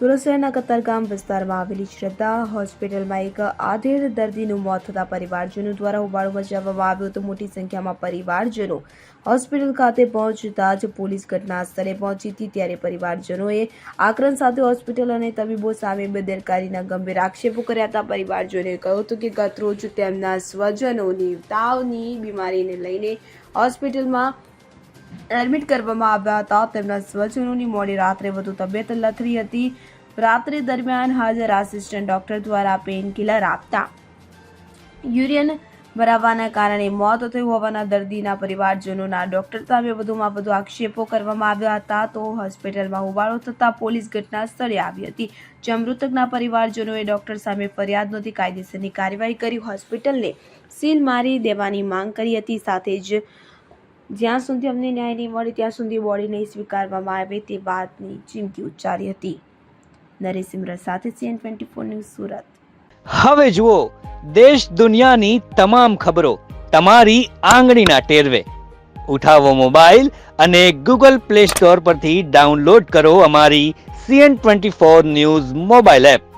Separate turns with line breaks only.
સુરત શહેરના કતારગામ વિસ્તારમાં આવેલી શ્રદ્ધા હોસ્પિટલમાં એક આધેડ દર્દીનું મોત થતા પરિવારજનો દ્વારા હોબાળો મચાવવામાં આવ્યો હતો. મોટી સંખ્યામાં પરિવારજનો હોસ્પિટલ ખાતે પહોંચતા જ પોલીસ ઘટના સ્થળે પહોંચી હતી. ત્યારે પરિવારજનોએ આક્રમ સાથે હોસ્પિટલ અને તબીબો સામે બેદરકારીના ગંભીર આક્ષેપો કર્યા હતા. પરિવારજનોએ કહ્યું હતું કે ગતરોજ તેમના સ્વજનોની તાવની બીમારીને લઈને હોસ્પિટલમાં એડમિટ કરવામાં આવ્યા હતા. તેમના સ્વજનોની મોડી રાત્રે વધુ તબિયત લથરી હતી. રાત્રે દરમિયાન હાજર આસિસ્ટન્ટ ડોક્ટર દ્વારા પેઇન કિલર આપતા. યુરિયન ભરાવાના કારણે મોત થયું હોવાના દર્દીના પરિવારજનોના ડોક્ટર સામે વધુમાં વધુ આક્ષેપો કરવામાં આવ્યા હતા. તો હોસ્પિટલમાં હોબાળો થતાં પોલીસ ઘટના સ્થળે આવી હતી. જ્યાં મૃતકના પરિવારજનોએ ડોક્ટર સામે ફરિયાદ નોંધી કાયદેસરની કાર્યવાહી કરી હોસ્પિટલને સીલ મારી દેવાની માંગ કરી હતી. સાથે જ જ્યાં સુધી અમને ન્યાય નહીં મળે, ત્યાં સુધી બોડી નહીં સ્વીકારવામાં આવે તે વાતની ચીમકી ઉચ્ચારી હતી. નરેશ સિમરન સાથે CN twenty four news Surat.
હવે જુઓ, દેશ દુનિયાની તમામ ખબરો તમારી આંગળીના ટેરવે. ઉઠાવો મોબાઈલ અને ગૂગલ પ્લે સ્ટોર પરથી ડાઉનલોડ કરો અમારી CN twenty four news mobile app.